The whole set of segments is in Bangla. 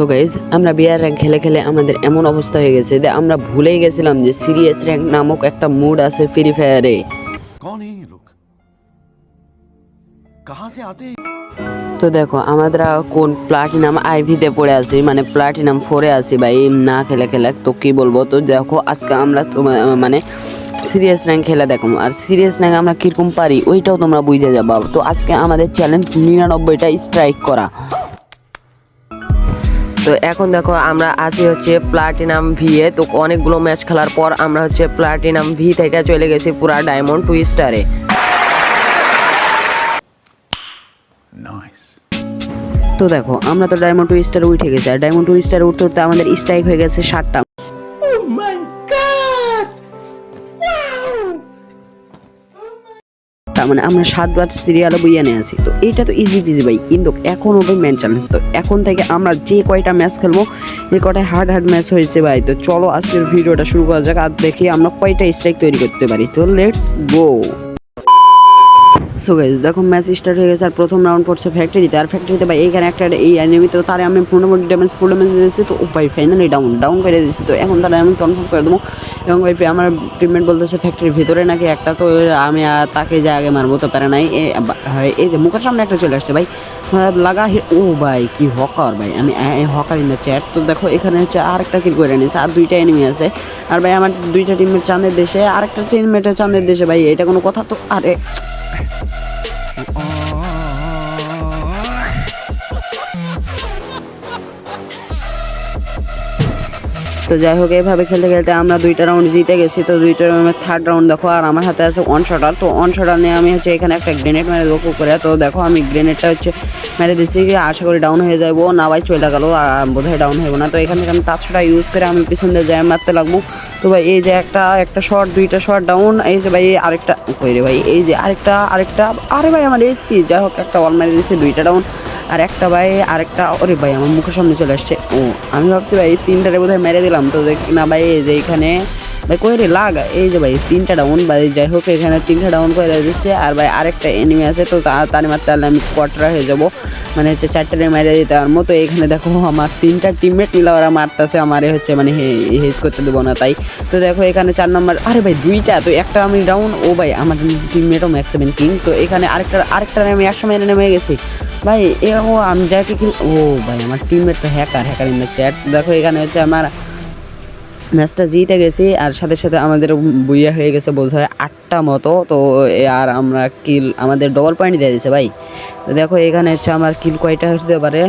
সো গাইজ আমরা বিয়ার র্যাঙ্ক খেলে খেলে আমাদের এমন অবস্থা হয়ে গেছে যে আমরা ভুলেই গেছিলাম যে সিরিয়াস র্যাঙ্ক নামক একটা মুড আছে ফ্রি ফায়ারে তো দেখো আমরা কোন প্লাটিনাম আইভিতে পড়ে আছি মানে প্লাটিনাম ফোরে আছি ভাই না খেলে খেলে। তো কি বলব তো দেখো আজকে আমরা মানে সিরিয়াস র্যাঙ্ক খেলে দেখো। আর সিরিয়াস র্যাঙ্ক আমরা কীরকম পারি ওইটাও তোমরা বুঝে যাব। তো আজকে আমাদের চ্যালেঞ্জ নিরানব্বইটা স্ট্রাইক করা। তো এখন দেখো আমরা আছি হচ্ছে প্লাটিনাম ভিয়ে তো অনেকগুলো ম্যাচ খেলার পর আমরা হচ্ছে প্লাটিনাম ভি থেকে চলে গেছি পুরা ডায়মন্ড টু স্টারে তো দেখো আমরা তো ডায়মন্ড টু স্টার উঠে গেছি। আর ডায়মন্ড টু স্টার উঠতে উঠতে আমাদের স্ট্রাইক হয়ে গেছে সাতটা। তার মানে আমরা সাত সাতবার সিরিয়ালে বইয়া নিয়ে আসি তো এটা তো ইজি পিজি ভাই। কিন্তু এখন হবে মেন চ্যালেঞ্জ তো এখন থেকে আমরা যে কয়টা ম্যাচ খেলব, যে কয়টা হার্ড হার্ড ম্যাচ হয়েছে ভাই। তো চলো আজকের ভিডিওটা শুরু করা যাক। আর দেখি আমরা কয়টা স্ট্রাইক তৈরি করতে পারি। তো লেটস গো সো গাইজ দেখো ম্যাচ স্টার্ট হয়ে গেছে আর প্রথম রাউন্ড পড়ছে ফ্যাক্টরিতে আর ফ্যাক্টরিতে ভাই এইখানে একটা এই এনিমি তো তারে আমি মোটামুটি ড্যামেজ ফুল ড্যামেজ দিয়েছি তো ভাই ফাইনালি ডাউন ডাউন করে দিয়েছি তো। এখন তারা আমি কনফার্ম করে দেবো। এবং ভাই আমার ট্রিটমেন্ট বলতেছে ফ্যাক্টরির ভিতরে নাকি একটা তো আমি আর তাকে যে আগে মারবো তো পারে নাই। বা- এই যে মুখের সামনে একটা চলে আসছে ভাই। হ্যাঁ, লাগা ও ভাই কি হকার ভাই। আমি হকার ইন দ্য চ্যাট তো দেখো এখানে হচ্ছে আরেকটা কিল করে নিয়েছে আর দুইটা এনিমি আছে। আর ভাই আমার দুইটা টিমমেট চাঁদের দেশে আরেকটা টিমমেটের চাঁদের দেশে ভাই এটা কোনো কথা তো আরে Oh. তো যাই হোক এইভাবে খেলতে খেলতে আমরা দুইটা রাউন্ড জিতে গেছি। তো দুইটা রাউন্ডের থার্ড রাউন্ড দেখো, আর আমার হাতে আছে ওয়ান শটার তো ওয়ান শটার নিয়ে আমি হচ্ছে এখানে একটা গ্রেনেড মেরে দেবো করে তো দেখো, আমি গ্রেনেডটা হচ্ছে মেরে দিচ্ছি আশা করি ডাউন হয়ে যাব না ভাই, চলে গেলো বোধহয় ডাউন হইব না। তো এখান থেকে আমি তাছাড়া ইউজ করে আমি পিছন দিয়ে যাই মারতে লাগবো। তো ভাই, এই যে একটা একটা শট দুইটা শট ডাউন এই যে ভাই আরেকটা, কই রে ভাই, এই যে আরেকটা আরেকটা, আরে ভাই, আমার এসপি যাই হোক, একটা ওয়াল মেরে দিচ্ছি দুইটা ডাউন আর একটা ভাই আরেকটা ওরে ভাই, আমার মুখের সামনে চলে আসছে। ও, আমি ভাবছি ভাই তিনটারে বোধহয় মেরে দিলাম। তো দেখি, না ভাই যে এখানে ভাই, কই রে, লাগ। এই যে ভাই, তিনটা ডাউন ভাই, যাই হোক, এখানে তিনটা ডাউন করে দিচ্ছে আর ভাই, আরেকটা এনিমি আছে, তো তার মারতে পারলে আমি কোয়ার্টার হয়ে যাব। মানে হচ্ছে চারটারে মেরে দিতে আর মতো এখানে দেখো, আমার তিনটা টিমমেট মিলে ওরা মারতেছে, আমারে হচ্ছে মানে হেজ করতে দেবো না তাই। তো দেখো, এখানে চার নম্বর আরে ভাই, দুইটা, তো একটা আমি ডাউন ও ভাই, আমার টিমমেটও ম্যাক্স সেভেন কিং তো এখানে আরেকটা আরেকটা আমি একশো মেরে নেমে গেছি। ভাই, এ ও, আমি যাকে ও ভাই, আমার টিমমেট তো hacker hacker in the chat দেখো, এখানে হচ্ছে আমার ম্যাচটা জিতে গেছি, আর সাথে সাথে আমাদের বুইয়া হয়ে গেছে বলতে হয় আটটা মতো। তো আর আমরা কিল আমাদের ডবল পয়েন্ট দিয়ে দিয়েছে ভাই। তো দেখো এখানে হচ্ছে আমার কিল কয়টা হতে পারে?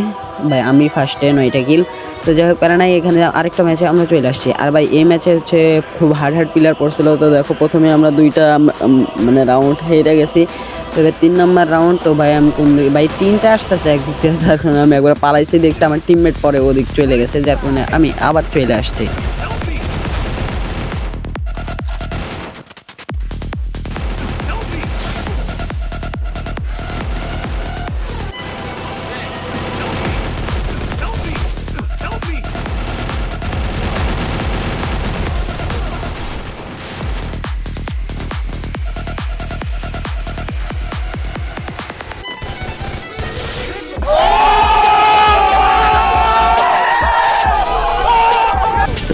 ভাই, আমি ফার্স্টে নয়টা কিল তো যাই হোক, প্যারা নাই, এখানে আরেকটা ম্যাচে আমরা চলে আসছি। আর ভাই, এই ম্যাচে হচ্ছে খুব হার্ড হার্ড প্লেয়ার পড়ছিল। তো দেখো প্রথমে আমরা দুইটা মানে রাউন্ড হেরে গেছি। এবার তিন নম্বর রাউন্ড তো ভাই, আমি কোন ভাই, তিনটা আসতেছে একদিক থেকে তার কারণে আমি একবার পালাইছি, দেখতে আমার টিমমেট পরে ওদিক চলে গেছে। যার কারণে আমি আবার চলে আসছি।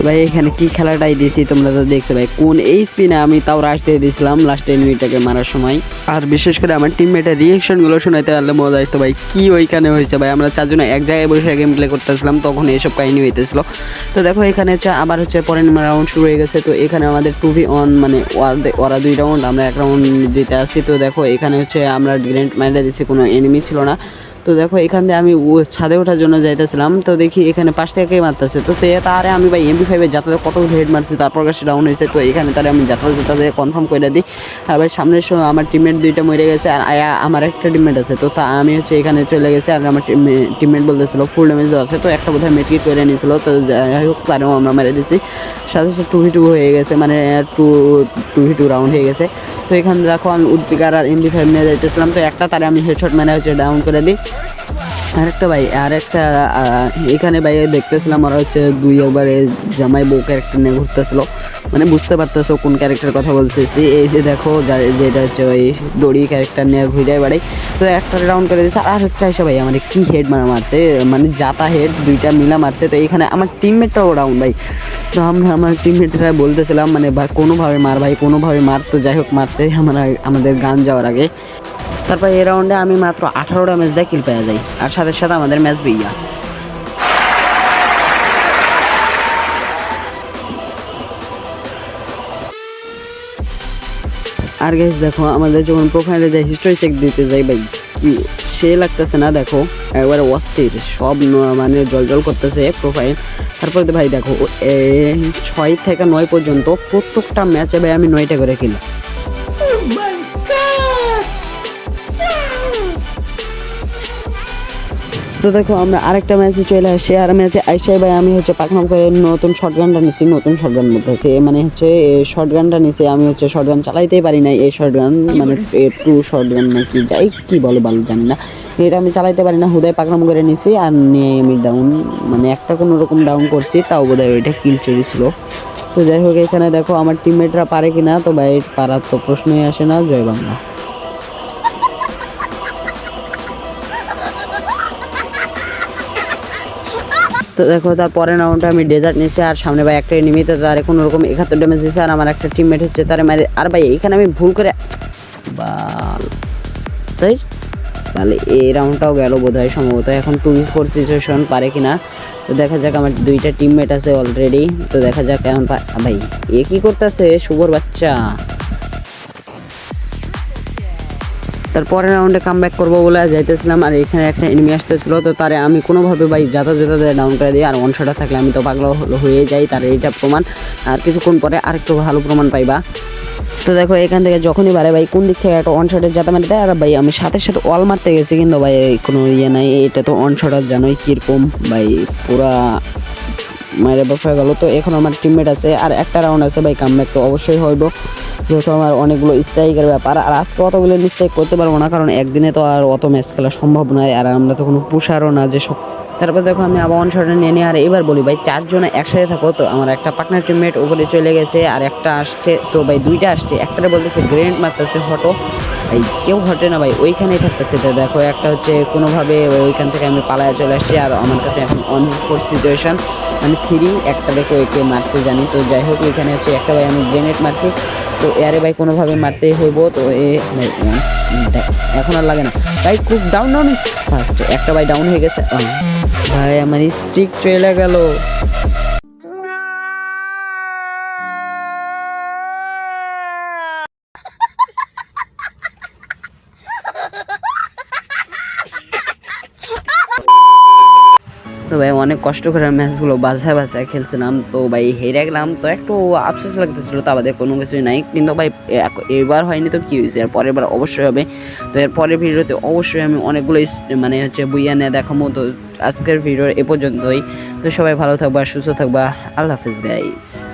ভাই, এখানে কি খেলাটাই দিয়েছি তোমরা তো দেখছ ভাই। কোন এই স্পিনে আমি তাও রাশ দিয়ে দিয়েছিলাম লাস্ট এনিমিটাকে মারার সময়। আর বিশেষ করে আমার টিমমেটের রিয়েকশনগুলো শোনাইতে পারলে মজা আসতো ভাই, কি ওইখানে হয়েছে ভাই? আমরা চারজন এক জায়গায় বসে গেম প্লে করতেছিলাম, তখন এইসব কাহিনী হইতেছিল। তো দেখো, এখানে হচ্ছে আবার হচ্ছে পরের রাউন্ড শুরু হয়ে গেছে। তো এখানে আমাদের টু ভি অন মানে ওরা- দুই রাউন্ড আমরা এক রাউন্ড জিতে আসছি। তো দেখো, এখানে হচ্ছে আমরা গ্রেনেড মাইরে দিচ্ছি কোনো এনিমি ছিল না। তো দেখো, এখান দিয়ে আমি ছাদে ওঠার জন্য যাইতেছিলাম। তো দেখি এখানে পাশ থেকে মারতেছে? তো সে তারে আমি ভাই এমপি ফাইভে যাতায়াত কত হেড মারছি, তারপর কাছে ডাউন হয়েছে। তো এখানে তারে আমি যাতায়াত যাতায়াত কনফার্ম করে দিই। আর ভাই সামনের সময় আমার টিমমেট দুইটা মরে গেছে, আর আমার একটা টিমমেট আছে। তো তা আমি হচ্ছে এখানে চলে গেছি, আর আমার টিমমেট বলতেছিল ফুল ড্যামেজ আছে। তো একটা বোধহয় মেটকিট করে নিয়েছিল। তো যাই হোক, তারেও আমরা মেরে দিছি। সাথে সাথে টু টু হয়ে গেছে মানে টু টু টু রাউন্ড হয়ে গেছে। তো এখানে দেখো আমি উদ্পিকার আর এমবি ফাইভ নিয়ে যাইতেছিলাম। তো একটা তারে আমি হেডশট মেরে হচ্ছে ডাউন করে দিই। আরেকটা ভাই আরেকটা আহ, এখানে ভাই দেখতেছিলাম ওরা হচ্ছে দুই ওভারে জামাই বউ ক্যারেক্টার নিয়ে ঘুরতেছিল। মানে বুঝতে পারতেছো কোন ক্যারেক্টার কথা বলতেছি। এই যে দেখো যেটা হচ্ছে ওই দড়ি ক্যারেক্টার নিয়ে ঘুরে বেড়াই। তো একটা রাউন্ড করে দিয়েছে আর একটা এসে ভাই আমার কি হেড মারা মারছে মানে যাতা হেড দুইটা মিলা মারছে। তো এখানে আমার টিমমেটটাও রাউন্ড ভাই। তো আমরা আমার টিমমেটরা বলতেছিলাম মানে কোনোভাবে মার ভাই কোনোভাবে মার তো যাই হোক মারছে। আমরা আমাদের গান যাওয়ার আগে। তারপর এই রাউন্ডে আমি মাত্র আঠারোটা ম্যাচ দিয়ে কিল পেয়ে যাই। আর সাথে সাথে আমাদের ম্যাচ বইয়া আর গাইস দেখো, আমাদের যখন প্রোফাইলে যাই হিস্টোরি চেক দিতে যাই ভাই, কি সে লাগতেছে না, দেখো, একবারে অস্থির। সব মানে জল জল করতেছে প্রোফাইল তারপরে ভাই, দেখো ছয় থেকে নয় পর্যন্ত প্রত্যেকটা ম্যাচে ভাই আমি নয়টা করে কিনি তো দেখো, আমরা আরেকটা ম্যাচে চলে আসছি আর ম্যাচে আইসাই ভাই, আমি হচ্ছে পাকনাম করে নতুন শর্ট গানটা নিচ্ছি নতুন শর্ট গান মধ্যে আছে মানে হচ্ছে শর্ট গানটা নিচে আমি হচ্ছে শর্ট গান চালাইতেই পারি না এই শর্ট গান মানে টু শর্ট গান নাকি যাই, কি বলে ভালো জানি না। এটা আমি চালাইতে পারি না, হুদায় পাকনাম করে নিছি, আর নিয়ে আমি ডাউন মানে একটা কোনো রকম ডাউন করছি, তাও বোধ হয় ওইটা কিল চুরি ছিল। তো যাই হোক, এখানে দেখো, আমার টিমমেটরা পারে কিনা, তো ভাই পারার তো প্রশ্নই আসে না, জয় বাংলা। তো দেখো তার পরের রাউন্ডে আমি ডেজার্ট নিয়েছি, আর সামনে ভাই একটা নিমিতে তার কোনো রকম একাত্তর ড্যামেজ দিয়েছে, আর আমার একটা টিমমেট হচ্ছে তার মানে আর ভাই, এখানে আমি ভুল করে তাই? তাহলে এই রাউন্ডটাও গেল বোধ হয় সম্ভবত। এখন টু ফোর সিচুয়েশন পারে কিনা, তো দেখা যাক, আমার দুইটা টিমমেট আছে অলরেডি তো দেখা যাক এখন ভাই, এ কি করতেছে? শুভর বাচ্চা। তারপরের রাউন্ডে কাম ব্যাক করব বলে যাইতেছিলাম, আর এখানে একটা এনিমি আসতেছিল, তো তারে আমি কোনোভাবে ভাই যাতা যাতা ডাউন করে দিই, আর অনশটা থাকলে আমি তো পাগলা হয়ে যাই, তার এইটা প্রমাণ। আর কিছুক্ষণ পরে আরেকটু ভালো প্রমাণ পাইবা। তো দেখো, এখান থেকে যখনই বারে ভাই কোন দিক থেকে একটা অন যাতা মারতে দেয়, আর ভাই আমি সাথে সাথে ওয়াল মারতে গেছি, কিন্তু ভাই কোনো ইয়ে নাই, এটা তো অন শটার জানোই কীরকম ভাই পুরা মায়ের ব্যাপার গেল। তো এখন আমার টিমমেট আছে, আর একটা রাউন্ড আছে, ভাই কামব্যাক তো অবশ্যই হইব। যেহেতু আমার অনেকগুলো স্ট্রাইকের ব্যাপার, আর আজকে অতগুলো স্ট্রাইক করতে পারব না, কারণ একদিনে তো আর অত ম্যাচ খেলা সম্ভব নয়, আর আমরা তো কোনো পুষারও না যে সব তারপর দেখো আমি আবার অন শটে নিয়ে নিই আর এবার বলি, ভাই চারজনে একসাথে থাকো তো, আমার একটা পার্টনার টিমমেট উপরে চলে গেছে, আর একটা আসছে, তো ভাই দুইটা আসছে, একটারে বলতেছে গ্রেনেড মারতেছে হটো। ভাই কেউ ঘটে না ভাই, ওইখানেই থাকতেছে, তো দেখো একটা হচ্ছে কোনোভাবে ওইখান থেকে আমি পালায় চলে আসছি, আর আমার কাছে এখন অন ফোর সিচুয়েশন মানে থ্রি একটা দেখো একে মারছে জানি, তো যাই হোক, এখানে হচ্ছে একটা ভাই আমি গ্রেনেড মারছি। তো এয়ারে ভাই কোনোভাবে মারতে হইব তো এ এখন আর লাগে না। ভাই, খুব ডাউন ডাউন ফার্স্ট একটা ভাই ডাউন হয়ে গেছে। ভাই, আমার স্টিক চলে গেল। তো ভাই, অনেক কষ্ট করে ম্যাচগুলো বাসায় বাসায় খেলছিলাম। তো ভাই, হেরে গেলাম। তো একটু আফসোস লাগতেছিল তা বাদে কোনো কিছুই নাই। কিন্তু ভাই এবার হয়নি তো কী হয়েছে? আর পরের বার অবশ্যই হবে। তো এর পরের ভিডিওতে অবশ্যই আমি অনেকগুলো মানে হচ্ছে বইয়া নিয়ে দেখাবো। তো আজকের ভিডিও এ পর্যন্তই। তো সবাই ভালো থাকবা, সুস্থ থাকবা। আল্লাহ হাফিজ গাইস